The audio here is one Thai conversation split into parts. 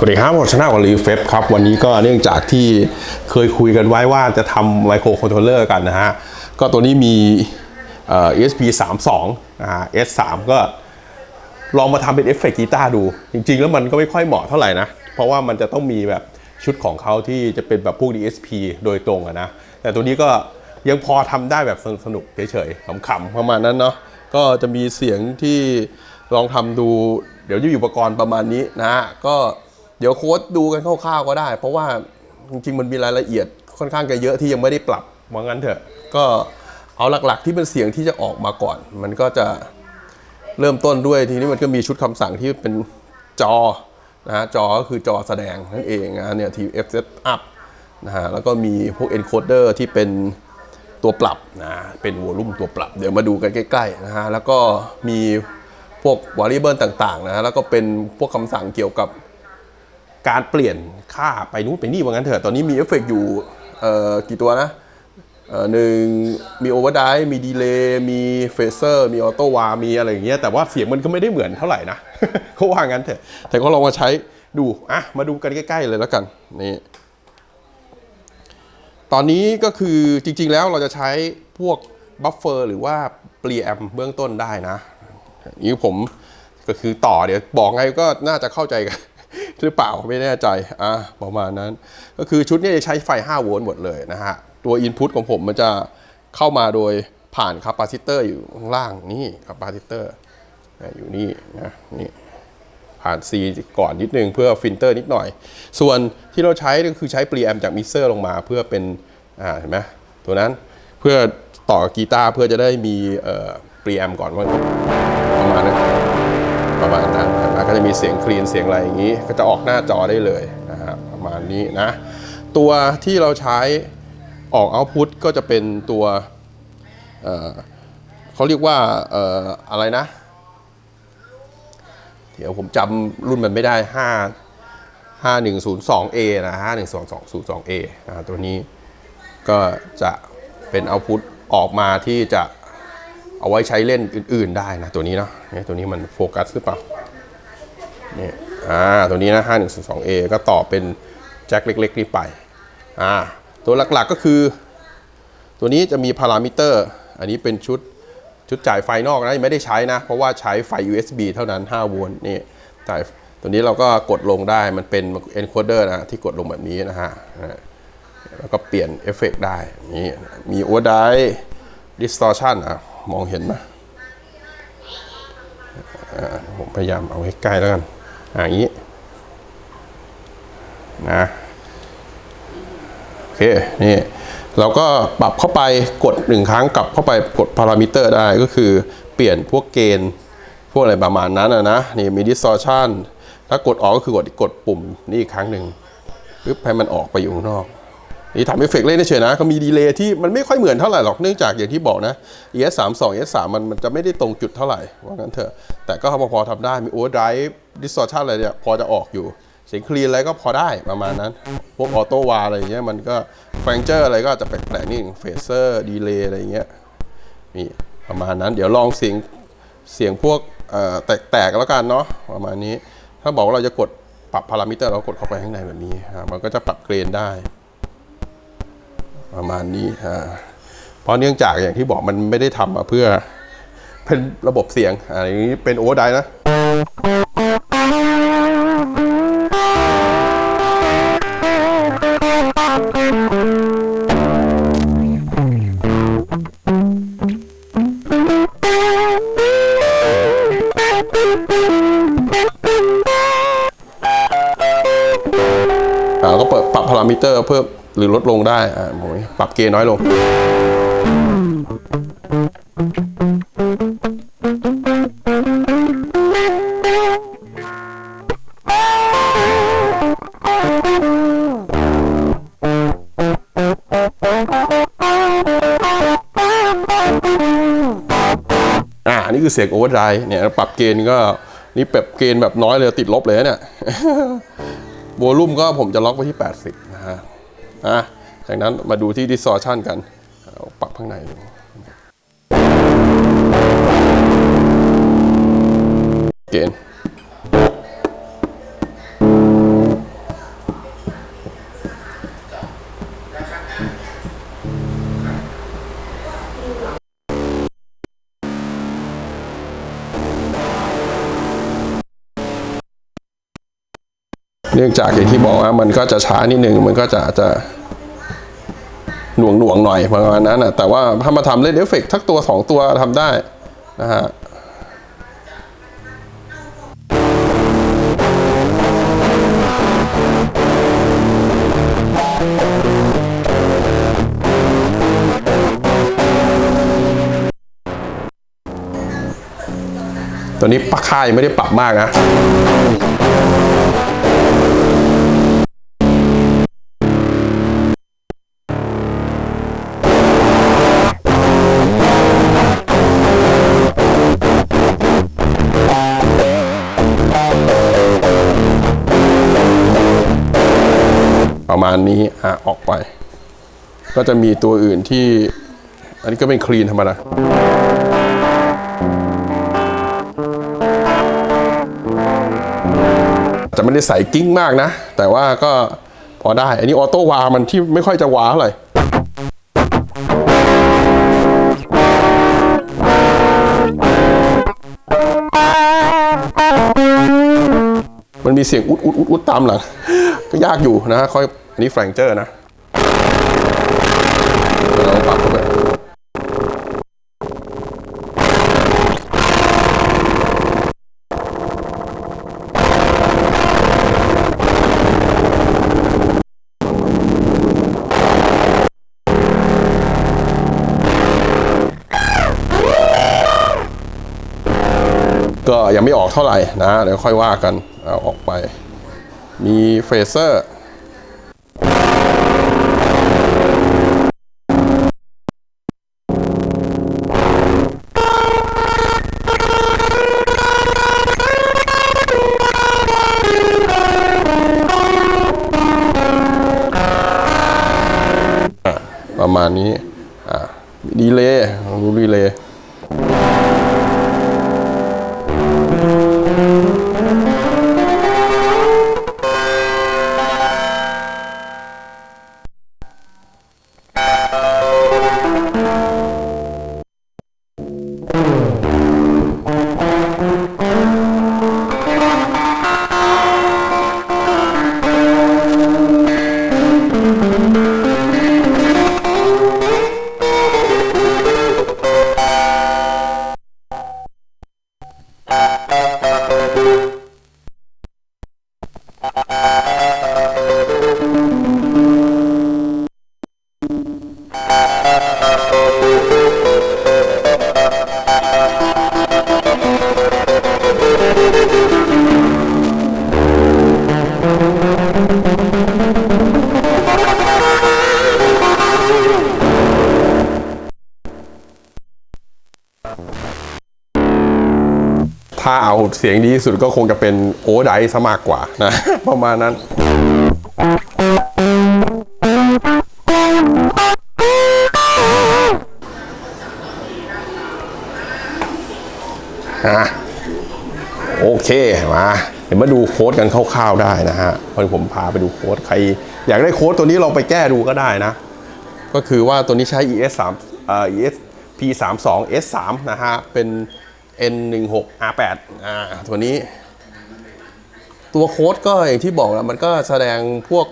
สวัสดีครับผมชนะกับรีเฟบครับ วันนี้ก็เนื่องจากที่เคยคุยกันไว้ว่าจะทำไมโครคอนโทรลเลอร์กันนะฮะ ก็ตัวนี้มีเอ่อ ESP 32นะฮะ S3 ก็ลองมาทำเป็นเอฟเฟกต์กีตาร์ดู จริง ๆ แล้วมันก็ไม่ค่อยเหมาะเท่าไหร่นะ เพราะว่ามันจะต้องมีแบบชุดของเขาที่จะเป็นแบบพวก DSP โดยตรงอะนะ แต่ตัวนี้ก็ยังพอทำได้แบบสนุกเฉยๆขำๆประมาณนั้นเนาะก็จะมีเสียงที่ลองทำดูเดี๋ยวจะมีอุปกรณ์ประมาณนี้นะฮะก็ เดี๋ยวโค้ดดูกันคร่าวๆก็ได้ เพราะว่าจริงๆมันมีรายละเอียดค่อนข้างจะเยอะที่ยังไม่ได้ปรับว่างั้นเถอะ ก็เอาหลักๆที่เป็นเสียงที่จะออกมาก่อน มันก็จะเริ่มต้นด้วยทีนี้มันก็มีชุดคำสั่งที่เป็นจอนะฮะจอก็คือจอแสดงนั่นเองนะเนี่ยที F set up นะฮะแล้วก็มีพวก encoder ที่เป็นตัวปรับนะเป็นวอลลุ่มตัวปรับ เดี๋ยวมาดูกันใกล้ๆนะฮะแล้วก็มีพวก variable ต่างๆนะฮะแล้วก็เป็นพวกคำสั่งเกี่ยวกับ การเปลี่ยนค่าไปนู้นไปนี่ว่างั้นเถอะ ตอนนี้มีเอฟเฟกต์อยู่กี่ตัวนะหนึ่งมีโอเวอร์ไดมีดีเลย์มีเฟเซอร์มีออโต้วามีอะไรอย่างเงี้ยแต่ว่าเสียงมันก็ไม่ได้เหมือนเท่าไหร่นะเขาว่างั้นเถอะ แต่ก็ลองมาใช้ดูอะมาดูกันใกล้ ๆ เลยแล้วกันนี่ตอนนี้ก็คือจริง ๆ แล้วเราจะใช้พวกบัฟเฟอร์หรือว่าเปรีแอมเบื้องต้นได้นะนี่ผมก็คือต่อเดี๋ยวบอกไงก็น่าจะเข้าใจกัน หรือเปล่าไม่แน่ใจอะประมาณนั้น ก็คือชุดนี้จะใช้ไฟ 5 โวลต์หมดเลยนะฮะ ตัว Input ของผมมันจะเข้ามาโดยผ่านคาปาซิเตอร์อยู่ข้างล่างนี่คาปาซิเตอร์อยู่นี่นะนี่ผ่าน C ก่อนนิดนึงเพื่อฟิลเตอร์นิดหน่อย ส่วนที่เราใช้ก็คือใช้ปรีแอมจากมิเซอร์ลงมาเพื่อเป็นอ่าเห็นไหมตัวนั้นเพื่อต่อกีตาร์เพื่อจะได้มีเอ่อปรีแอมก่อนว่าประมาณนั้น ประมาณนั้นนะก็จะมีเสียงคลีนเสียงอะไรอย่างนี้ ก็จะออกหน้าจอได้เลยนะฮะประมาณนี้นะ ตัวที่เราใช้ออกเอาพุตก็จะเป็นตัวเเขาเรียกว่าอออะไรนะ เดี๋ยวผมจำรุ่นมันไม่ได้ 5 5102A นะ 510202A นะตัวนี้ก็จะเป็นเอาพุตออกมาที่จะ เอาไว้ใช้เล่นอื่น ๆได้นะตัวนี้เนาะเนี่ยตัวนี้มันโฟกัสหรือเปล่าเนี่ยอ่าตัวนี้นะ 5102A ก็ต่อเป็นแจ็คเล็กๆนี่ไปอ่าตัวหลักๆก็คือ ตัวนี้จะมีพารามิเตอร์ อันนี้เป็นชุดชุดจ่ายไฟนอกนะยังไม่ได้ใช้นะ เพราะว่าใช้ไฟ USB เท่านั้น 5 โวลต์นี่จ่ายตัวนี้เราก็กดลงได้มันเป็น encoder นะที่กดลงแบบนี้นะฮะแล้วก็เปลี่ยนเอฟเฟกต์ได้นี่มี overdrive distortion อะ มองเห็นไหมผมพยายามเอาให้ใกล้แล้วกันอย่างนี้นะโอเคนี่เราก็ปรับเข้าไปกดหนึ่งครั้งกลับเข้าไปกดพารามิเตอร์ได้ก็คือเปลี่ยนพวกเกณฑ์พวกอะไรประมาณนั้นนะนะนี่มี distortion ถ้ากดออกก็คือกดกดปุ่มนี่อีกครั้งหนึ่งปึ๊บให้มันออกไปอยู่ข้างนอก นี่ทำเอฟเฟกต์เล่นเฉยนะก็มีดีเลย์ที่มันไม่ค่อยเหมือนเท่าไหร่หรอกเนื่องจากอย่างที่บอกนะ ES 3 2 ES 3มันมันจะไม่ได้ตรงจุดเท่าไหร่ว่างั้นเถอะ แต่ก็พอพอทำได้มี overdrive distortion อะไรเนี่ยพอจะออกอยู่เสียงคลีนอะไรก็พอได้ประมาณนั้น พวกออโต้วาอะไรเงี้ยมันก็แฟงเจอร์อะไรก็จะแปลกๆนี่เฟเซอร์ดีเลย์อะไรเงี้ยนี่ประมาณนั้น เดี๋ยวลองเสียงเสียงพวกแตกๆแล้วกันเนาะประมาณนี้ ถ้าบอกว่าเราจะกดปรับพารามิเตอร์เรากดเข้าไปข้างในแบบนี้มันก็จะปรับเกรนได้ ประมาณนี้อ่าเพราะเนื่องจากอย่างที่บอกมันไม่ได้ทำมาเพื่อเป็นระบบเสียงอะอย่างนี้เป็นโอเวอร์ไดนะอ่าก็เปิดปรับพารามิเตอร์เพิ่ม หรือลดลงได้อ่าโอ้ยปรับเกณฑ์น้อยลง อ่านี่คือเสียงโอเวอร์ไดร์เนี่ยปรับเกณฑ์ก็นี่ปรับเกณฑ์แบบน้อยเลยติดลบเลยนะเนี่ยโวลูมก็ผมจะล็อกไว้ที่ 80 นะฮะอะจากนั้นมาดูที่ distortion กันปรับข้างในดูเกณฑ์ เนื่องจากอย่างที่บอกว่ามันก็จะช้านิดนึงมันก็จะอาจจะหน่วงหน่วงหน่อยประมาณนั้นนะแต่ว่าถ้ามาทำเล่นเอฟเฟกต์ทักตัวสองตัวทำได้นะฮะตัวนี้ปักค่ายไม่ได้ปรับมากนะ ณนี้อะออกไป ก็จะมีตัวอื่นที่ อันนี้ก็เป็นคลีนธรรมดาจะไม่ได้ใส่กิ้งมากนะ แต่ว่าก็พอได้ อันนี้ออโต้วามันที่ไม่ค่อยจะวาเท่าไหร่มันมีเสียงอุดอุดอุดอุดตามหลัง ก็ยากอยู่นะค่อย อันนี้แฟรงเจอร์นะเราปรับเข้าไปก็ยังไม่ออกเท่าไหร่นะ เดี๋ยวค่อยว่ากันเอาออกไป มีเฟเซอร์ ถ้าเอาเสียงดีที่สุดก็คงจะเป็นโอไดซะมากกว่านะ ประมาณนั้นอะโอเคมาเดี๋ยวมาดูโค้ดกันคร่าวๆได้นะฮะพอผมพาไปดูโค้ดใคร อยากได้โค้ดตัวนี้ลองไปแก้ดูก็ได้นะ ก็คือว่าตัวนี้ใช้ ES 3เอ่อ ES P32 S 3 นะฮะ เป็น N 1 6 R 8 อ่าตัวนี้ ตัวโค้ดก็อย่างที่บอกแล้วมันก็แสดงพวก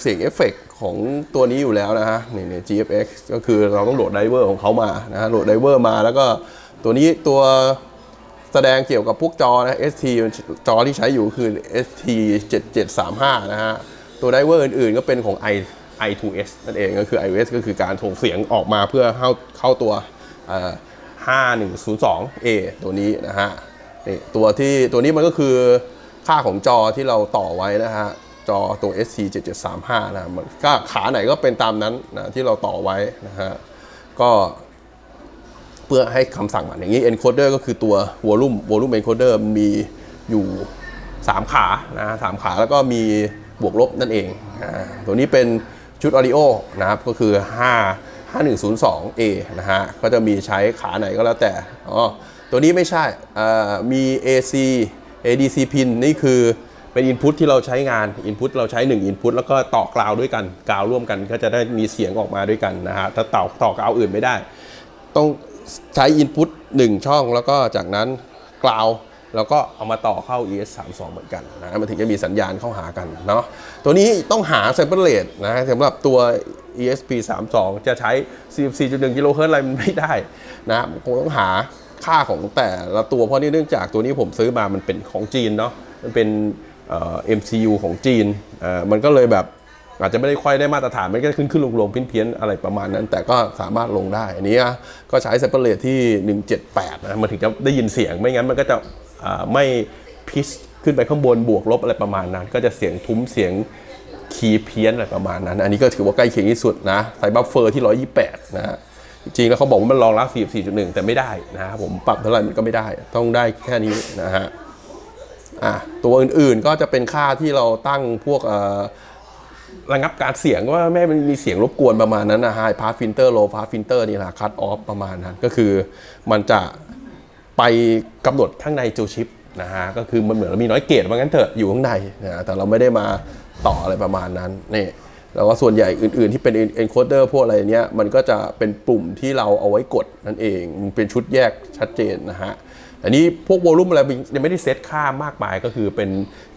เสียงเอฟเฟกต์ของตัวนี้อยู่แล้วนะฮะนี่นี่ GFX ก็คือเราต้องโหลดไดเวอร์ของเขามานะฮะโหลดไดเวอร์มาแล้วก็ตัวนี้ตัวแสดงเกี่ยวกับพวกจอนะ ST จอที่ใช้อยู่คือ ST 7735นะฮะ ตัวไดเวอร์อื่นๆ ก็เป็นของ i i2s นั่นเองก็คือ iOS ก็คือการส่งเสียงออกมาเพื่อเข้าเข้าตัว 5102A ตัวนี้นะฮะนี่ตัวที่ตัวนี้มันก็คือค่าของจอที่เราต่อไว้นะฮะ จอตัว SC 7735นะมันก็ขาไหนก็เป็นตามนั้นนะที่เราต่อไว้นะฮะ ก็เพื่อให้คำสั่งมันอย่างนี้ encoder ก็คือตัว volume volume encoder มีอยู่ 3 ขานะสามขาแล้วก็มีบวกลบนั่นเองอ่าตัวนี้เป็นชุด audio นะครับก็คือ 5 5102A นะฮะ ก็จะมีใช้ขาไหนก็แล้วแต่ อ๋อ ตัวนี้ไม่ใช่ มี AC ADC pin นี่คือเป็น input ที่เราใช้งาน input เราใช้ 1 input แล้วก็ต่อกราวด้วยกัน กราวร่วมกันก็จะได้มีเสียงออกมาด้วยกันนะฮะ ถ้าต่อต่อกราวอื่นไม่ได้ ต้องใช้ Input 1 ช่องแล้วก็จากนั้นกราว แล้วก็เอามาต่อเข้า ES 3 2เหมือนกันนะมันถึงจะมีสัญญาณเข้าหากันเนาะตัวนี้ต้องหา s ซ m p l e rate นะสำหรับตัว ESP 3 2จะใช้ 44.1กิโลเฮิรตซ์อะไรมันไม่ได้นะคงต้องหาค่าของแต่ละตัวเพราะนี่เนื่องจากตัวนี้ผมซื้อมามันเป็นของจีนเนาะมันเป็น MCU ของจีนมันก็เลยแบบอาจจะไม่ได้ค่อยได้มาตรฐานไม่ก็ขึ้นขึ้นลงลงเพี้ยนเพี้ยนๆอะไรประมาณนั้น แต่ก็สามารถลงได้ อันนี้ก็ใช้เซปเปอร์เลทที่ 178 นะ มันถึงจะได้ยินเสียงไม่งั้นมันก็จะ ไม่พิชขึ้นไปข้างบนบวกลบอะไรประมาณนั้น ก็จะเสียงทุ้มเสียงคีย์เพี้ยนอะไรประมาณนั้น อันนี้ก็ถือว่าใกล้เคียงที่สุดนะใส่บัฟเฟอร์ที่ 128 นะฮะจริงแล้วเขาบอกว่ามันรองรับ 44.1 แต่ไม่ได้นะครับผมปรับเท่าไหร่มันก็ไม่ได้ ต้องได้แค่นี้นะฮะอะตัวอื่นๆก็จะเป็นค่าที่เราตั้งพวกระงับการเสียงว่าแม่มันมีเสียงรบกวนประมาณนั้นนะ high pass filter low pass filter นี่แหละ cut off ประมาณนั้น ก็คือมันจะ ไปกำหนดข้างในจูชิปนะฮะก็คือมันเหมือนเรามีน้อยเกตว่างั้นเถอะอยู่ข้างในนะแต่เราไม่ได้มาต่ออะไรประมาณนั้นนี่แล้วก็ส่วนใหญ่อื่น ๆ ที่เป็น encoder พวกอะไรเนี้ยมันก็จะเป็นปุ่มที่เราเอาไว้กดนั่นเองมันเป็นชุดแยกชัดเจนนะฮะอันนี้พวกโวลูมอะไรยังไม่ได้เซตค่ามากมายก็คือเป็น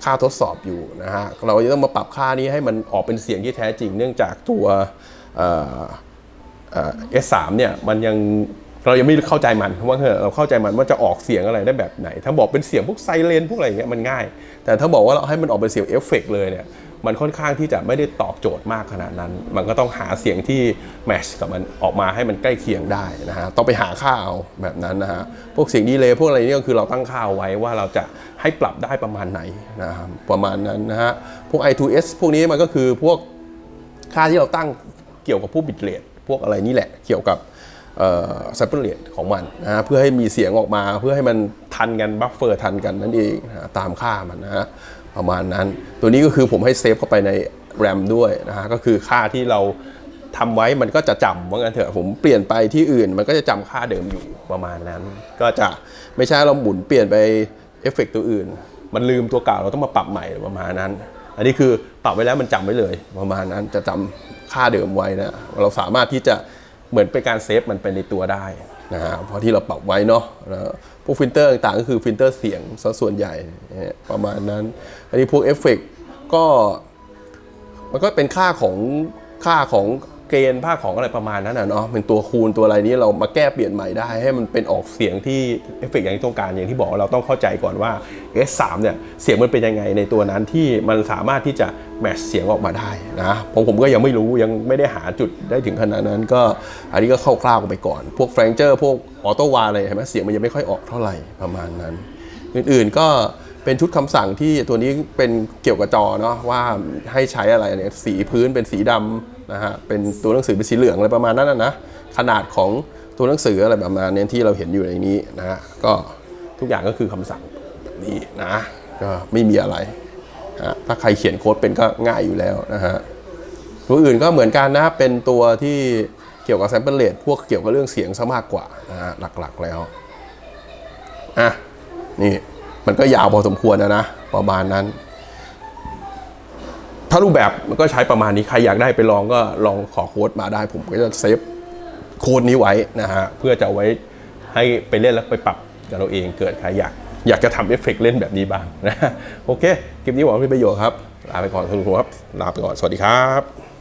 ค่าทดสอบอยู่นะฮะเราจะต้องมาปรับค่านี้ให้มันออกเป็นเสียงที่แท้จริง เนื่องจากตัวเอ่อเอ่อ S3 เนี่ยมันยัง เรายังไม่เข้าใจมันว่าเออเราเข้าใจมันว่าจะออกเสียงอะไรได้แบบไหน ถ้าบอกเป็นเสียงพวกไซเรนพวกอะไรอย่างเงี้ยมันง่าย แต่ถ้าบอกว่าเราให้มันออกเป็นเสียงเอฟเฟกต์เลยเนี่ยมันค่อนข้างที่จะไม่ได้ตอบโจทย์มากขนาดนั้น มันก็ต้องหาเสียงที่แมชกับมันออกมาให้มันใกล้เคียงได้นะฮะ ต้องไปหาค่าเอาแบบนั้นนะฮะ พวกเสียงดีเลย์พวกอะไรนี่ก็คือเราตั้งค่าเอาไว้ว่าเราจะให้ปรับได้ประมาณไหนนะครับประมาณนั้นนะฮะ พวก I2S พวกนี้มันก็คือพวกค่าที่เราตั้งเกี่ยวกับผู้บิตเรทพวกอะไรนี่แหละ เกี่ยวกับ เอ่อ sample t ของมันนะฮะเพื่อให้มีเสียงออกมาเพื่อให้มันทันกันบัฟเฟอร์ทันกันนั่นเองนะตามค่ามันนะฮะประมาณนั้น ตัวนี้ก็คือผมให้เซฟเข้าไปใน RAM ด้วยนะฮะก็คือค่าที่เราทำไว้มันก็จะจำว่างั้นเถอะผมเปลี่ยนไปที่อื่นมันก็จะจำค่าเดิมอยู่ประมาณนั้น ก็จะไม่ใช่เราหมุนเปลี่ยนไปเอฟเฟกต์ตัวอื่น มันลืมตัวเก่าเราต้องมาปรับใหม่ประมาณนั้น อันนี้คือปรับไว้แล้วมันจำไว้เลย ประมาณนั้นจะจำค่าเดิมไว้นะเราสามารถที่จะ เหมือนเป็นการเซฟมันไปในตัวได้นะฮะเพราะที่เราปรับไว้เนาะแล้วพวกฟิลเตอร์ต่างๆ ก็คือฟิลเตอร์เสียงซะส่วนใหญ่ประมาณนั้น อันนี้พวกเอฟเฟกต์ก็มันก็เป็นค่าของค่าของ เกณฑ์ค่าของอะไรประมาณนั้นนะเนาะเป็นตัวคูณตัวอะไรนี้เรามาแก้เปลี่ยนใหม่ได้ ให้มันเป็นออกเสียงที่เอฟเฟกต์อย่างที่ต้องการอย่างที่บอกเราต้องเข้าใจก่อนว่า S3 เนี่ยเสียงมันเป็นยังไงในตัวนั้นที่มันสามารถที่จะแมชเสียงออกมาได้นะผมผมก็ยังไม่รู้ยังไม่ได้หาจุดได้ถึงขนาดนั้นก็ อันนี้ก็คร่าวๆกันไปก่อน พวกแฟรงเจอร์พวกออโตวาอะไรเห็นไหมเสียงมันยังไม่ค่อยออกเท่าไหร่ประมาณนั้น อื่นๆก็เป็นชุดคำสั่งที่ตัวนี้เป็นเกี่ยวกับจอเนาะว่าให้ใช้อะไรเนี่ยสีพื้นเป็นสีดำ นะฮะเป็นตัวหนังสือเป็นสีเหลืองอะไรประมาณนั้นนะขนาดของตัวหนังสืออะไรประมาณนี้ที่เราเห็นอยู่ในนี้นะฮะก็ทุกอย่างก็คือคำสั่งแบบนี้นะก็ไม่มีอะไรฮะถ้าใครเขียนโค้ดเป็นก็ง่ายอยู่แล้วนะฮะตัวอื่นก็เหมือนกันนะเป็นตัวที่เกี่ยวกับ sample rate พวกเกี่ยวกับเรื่องเสียงซะมากกว่านะฮะหลักๆแล้วอะนี่มันก็ยาวพอสมควรนะนะประมาณนั้น ถ้ารูปแบบมันก็ใช้ประมาณนี้ ใครอยากได้ไปลองก็ลองขอโค้ดมาได้ ผมก็จะเซฟโค้ดนี้ไว้นะฮะ เพื่อจะไว้ให้ไปเล่นแล้วไปปรับกับเราเองเกิดใครอยากอยากจะทำเอฟเฟกต์เล่นแบบนี้บ้างนะ โอเค คลิปนี้หวังว่ามีประโยชน์ครับ ลาไปก่อนทุกคนครับ ลาไปก่อน สวัสดีครับ